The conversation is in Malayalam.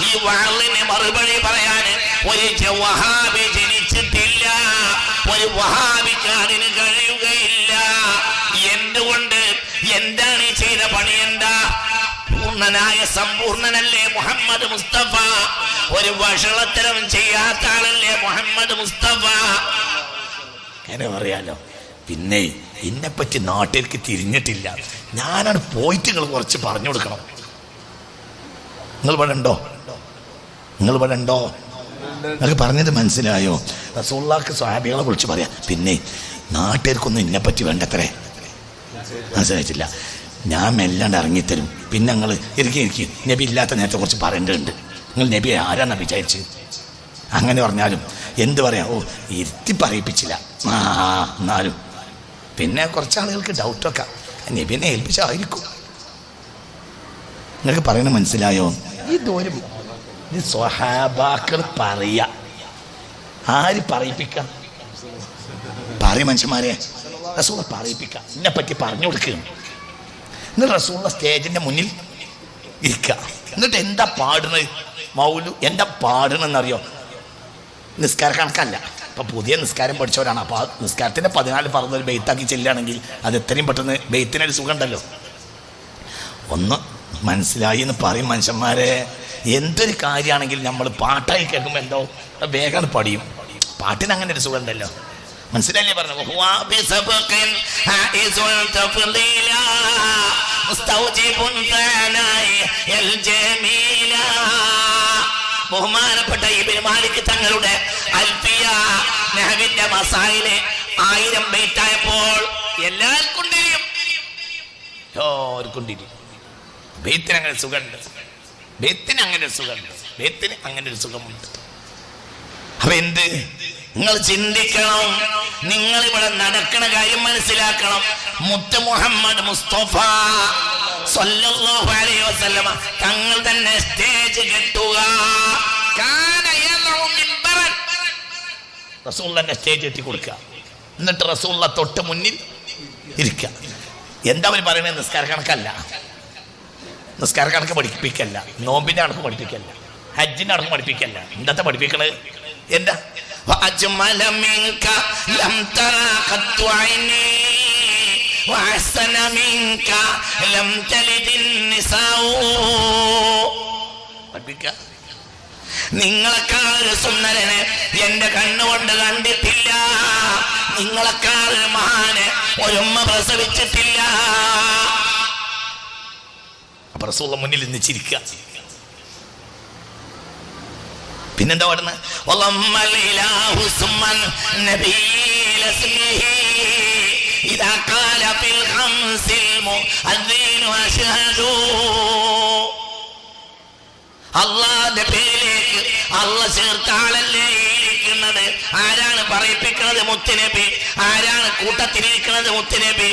ഈ വാളിന് മറുപടി പറയാൻ ഒരു ജവഹാബി വഹാബി ജനിച്ചിട്ടില്ല ഒരു വഹാബിക്ക് കഴിയുകയില്ല. എന്തുകൊണ്ട്? എന്താണ് ഈ ചെയ്ത പണി എന്താ? പൂർണനായ സമ്പൂർണനല്ലേ മുഹമ്മദ് മുസ്തഫ? ഒരു വഷളത്തരം ചെയ്യാത്ത ആളല്ലേ മുഹമ്മദ് മുസ്തഫ? എന്നെ പറയാലോ? പിന്നെ എന്നെപ്പറ്റി നാട്ടിലേക്ക് തിരിഞ്ഞിട്ടില്ല. ഞാനാണ് പോയിട്ട് നിങ്ങൾ കുറച്ച് പറഞ്ഞു കൊടുക്കണം. നിങ്ങൾ ഇവിടെ നിങ്ങൾ ഇവിടെ ഉണ്ടോ? നിങ്ങൾക്ക് പറഞ്ഞത് മനസ്സിലായോ? റസൂള്ളാക്ക് സ്വാഭികളെ വിളിച്ച് പറയാം. പിന്നെ നാട്ടുകാർക്കൊന്നും എന്നെപ്പറ്റി വേണ്ടത്രേ? മനസ്സിലായിട്ടില്ല. ഞാൻ മെല്ലാണ്ട് ഇറങ്ങിത്തരും. പിന്നെ ഞങ്ങൾ ഇരിക്കും ഇരിക്കും. നബി ഇല്ലാത്ത നേരത്തെ കുറച്ച് പറയേണ്ടതുണ്ട്. നിങ്ങൾ നബി ആരാന്നാ വിചാരിച്ച്? അങ്ങനെ പറഞ്ഞാലും എന്ത് പറയാം? ഓ ഇരുത്തി പറയിപ്പിച്ചില്ല. ആ എന്നാലും. പിന്നെ കുറച്ച് ആളുകൾക്ക് ഡൗട്ടൊക്കെ നബിനെ ഏൽപ്പിച്ചായിരിക്കും. നിങ്ങൾക്ക് പറയണ മനസ്സിലായോ? ഇതൊരു ഇത് സ്വഹാബാക്കൾ പറയാ. ആര് പറയിപ്പിക്കാം? പറയും മനുഷ്യന്മാരെ. റസൂള പറയിപ്പിക്കാം. എന്നെ പറ്റി പറഞ്ഞു കൊടുക്കുക എന്നിട്ട് റസൂള സ്റ്റേജിന്റെ മുന്നിൽ ഇരിക്കുക എന്നിട്ട് എന്താ പാടുന്നത്? മൗലു എന്താ പാടണമെന്നറിയോ നിസ്കാര കണക്കല്ല. ഇപ്പൊ പുതിയ നിസ്കാരം പഠിച്ചവരാണ്. അപ്പൊ ആ നിസ്കാരത്തിന്റെ പതിനാല് പറഞ്ഞ ഒരു ബെയ്ത്താക്കി ചെല്ലുകയാണെങ്കിൽ അത് എത്രയും പെട്ടെന്ന് ബെയ്ത്തിനൊരു സുഖം ഉണ്ടല്ലോ ഒന്ന് മനസ്സിലായി എന്ന് പറയും മനുഷ്യന്മാരെ. എന്തൊരു കാര്യമാണെങ്കിൽ നമ്മൾ പാട്ടായി കേൾക്കുമ്പോൾ എന്തോ വേഗം പടിയും പാട്ടിന് അങ്ങനെ ഒരു സുഖമുണ്ടല്ലോ. മനസ്സിലല്ലേ പറഞ്ഞു ബഹുമാനപ്പെട്ട ഈ പെരുമാലിക്ക് തങ്ങളുടെ അൽഫിയ നെഹവിന്റെ മസായിലെ ആയിരം ബൈറ്റായപ്പോൾ എല്ലാവർക്കും ഓർക്കൊണ്ടിരിക്കും ബെയ്ത്തിനങ്ങനെ സുഖമുണ്ട്. ബെയ്ത്തിന് അങ്ങനെ ഒരു സുഖമുണ്ട്. ബേത്തിന് അങ്ങനെ ഒരു സുഖമുണ്ട്. അപ്പൊ എന്ത്? നിങ്ങൾ ചിന്തിക്കണം. നിങ്ങൾ ഇവിടെ നടക്കണ കാര്യം മനസ്സിലാക്കണം. മുത്ത മുഹമ്മദ് മുസ്തഫ വസല്ലമ തങ്ങൾ തന്നെ സ്റ്റേജ് കെട്ടുക. റസൂള്ളന്റെ സ്റ്റേജ് എത്തി കൊടുക്കുക എന്നിട്ട് റസൂള്ള തൊട്ട് മുന്നിൽ ഇരിക്കുക. എന്താ അവർ പറയുന്നത്? നിസ്കാര കണക്കല്ല. നിസ്കാര കണക്ക് പഠിപ്പിക്കല്ല നോമ്പിന്റെ കണക്ക് പഠിപ്പിക്കല്ല ഹജ്ജിന്റെ കണക്ക് പഠിപ്പിക്കല്ല. എന്താ പഠിപ്പിക്കണത്? എന്താ? നിങ്ങളെക്കാൾ സുന്ദരന് എന്റെ കണ്ണുകൊണ്ട് കണ്ടിട്ടില്ല. നിങ്ങളെക്കാൾ മഹാന് ഒരുമ്മ പ്രസവിച്ചിട്ടില്ല. അപ്പൊ റസൂള്ള മുന്നിൽ നിന്ന് ചിരിക്കുക. പിന്നെന്താ പാടുന്ന? അള്ളാന്റെ പേരിലേക്ക് അള്ള ചേർത്ത ഇരിക്കുന്നത്? ആരാണ് പറയിപ്പിക്കുന്നത് മുത്തുനബി? ആരാണ് കൂട്ടത്തിലിരിക്കുന്നത് മുത്തുനബി?